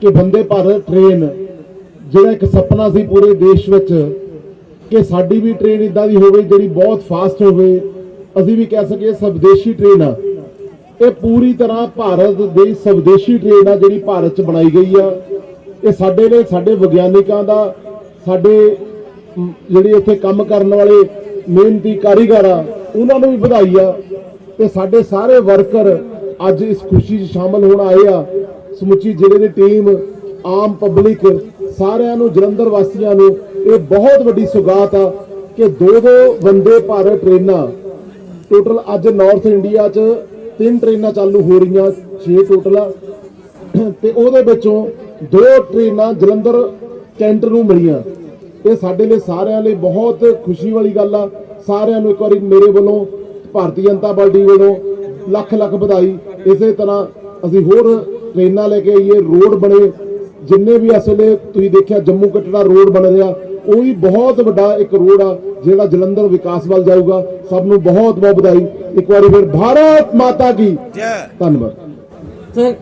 ਕਿ ਬੰਦੇ ਭਾਰਤ ਟ੍ਰੇਨ ਜਿਹੜਾ ਇੱਕ ਸੁਪਨਾ ਸੀ ਪੂਰੇ ਦੇਸ਼ ਵਿੱਚ ਕਿ ਸਾਡੀ ਵੀ ਟ੍ਰੇਨ ਇਦਾਂ ਦੀ ਹੋਵੇ ਜਿਹੜੀ ਬਹੁਤ ਫਾਸਟ ਹੋਵੇ। ਅਸੀਂ ਵੀ ਕਹਿ ਸਕੀਏ ਸਵਦੇਸ਼ੀ ਟ੍ਰੇਨ ਆ। ਇਹ ਪੂਰੀ ਤਰ੍ਹਾਂ ਭਾਰਤ ਦੀ ਸਵਦੇਸ਼ੀ ਟ੍ਰੇਨ ਆ ਜਿਹੜੀ ਭਾਰਤ 'ਚ ਬਣਾਈ ਗਈ ਆ। ਇਹ ਸਾਡੇ ਲਈ, ਸਾਡੇ ਵਿਗਿਆਨਿਕਾਂ ਦਾ, ਸਾਡੇ ਜਿਹੜੇ ਇੱਥੇ ਕੰਮ ਕਰਨ ਵਾਲੇ ਮਿਹਨਤੀ ਕਾਰੀਗਰ ਆ, ਉਹਨਾਂ ਨੂੰ ਵੀ ਵਧਾਈ ਆ। ਤੇ ਸਾਡੇ ਸਾਰੇ ਵਰਕਰ ਅੱਜ ਇਸ ਖੁਸ਼ੀ 'ਚ ਸ਼ਾਮਲ ਹੋਣ ਆਏ ਆ। ਸਮੁੱਚੀ ਜ਼ਿਲ੍ਹੇ ਦੀ ਟੀਮ, ਆਮ ਪਬਲਿਕ ਸਾਰਿਆਂ ਨੂੰ, ਜਲੰਧਰ ਵਾਸੀਆਂ ਨੂੰ ਇਹ ਬਹੁਤ ਵੱਡੀ ਸੁਗਾਤ ਆ ਕਿ ਦੋ ਦੋ ਵੰਦੇ ਭਾਰਤ ਟ੍ਰੇਨਾਂ ਟੋਟਲ ਅੱਜ ਨਾਰਥ ਇੰਡੀਆ 'ਚ ਤਿੰਨ ਟ੍ਰੇਨਾਂ ਚਾਲੂ ਹੋ ਰਹੀਆਂ 6 ਟੋਟਲ ਆ। ਤੇ ਉਹਦੇ ਵਿੱਚੋਂ ਦੋ ਟ੍ਰੇਨਾਂ ਜਲੰਧਰ ਕੈਂਟ ਨੂੰ ਮਿਲੀਆਂ। ਇਹ ਸਾਡੇ ਲਈ, ਸਾਰਿਆਂ ਲਈ ਬਹੁਤ ਖੁਸ਼ੀ ਵਾਲੀ ਗੱਲ ਆ। ਸਾਰਿਆਂ ਨੂੰ ਇੱਕ ਵਾਰੀ ਮੇਰੇ ਵੱਲੋਂ, ਭਾਰਤੀ ਜਨਤਾ ਪਾਰਟੀ ਵੱਲੋਂ ਲੱਖ ਲੱਖ ਵਧਾਈ। ਇਸੇ ਤਰ੍ਹਾਂ ਅਸੀਂ ਹੋਰ ਟ੍ਰੇਨਾਂ ਲੈ ਕੇ ਆਈਏ ਰੋਡ ਬਣੇ। ਜਿੰਨੇ ਵੀ ਇਸ ਵੇਲੇ ਤੁਸੀਂ ਦੇਖਿਆ ਜੰਮੂ ਕਟੜਾ ਰੋਡ ਬਣ ਰਿਹਾ ਉਹ ਵੀ ਬਹੁਤ ਵੱਡਾ ਇੱਕ ਰੋਡ ਆ ਜਿਹੜਾ ਜਲੰਧਰ ਵਿਕਾਸ ਵੱਲ ਜਾਊਗਾ। ਸਭ ਨੂੰ ਬਹੁਤ ਬਹੁਤ ਵਧਾਈ। ਇੱਕ ਵਾਰੀ ਫਿਰ ਭਾਰਤ ਮਾਤਾ ਕੀ। ਜੈ। ਧੰਨਵਾਦ। ਸਰ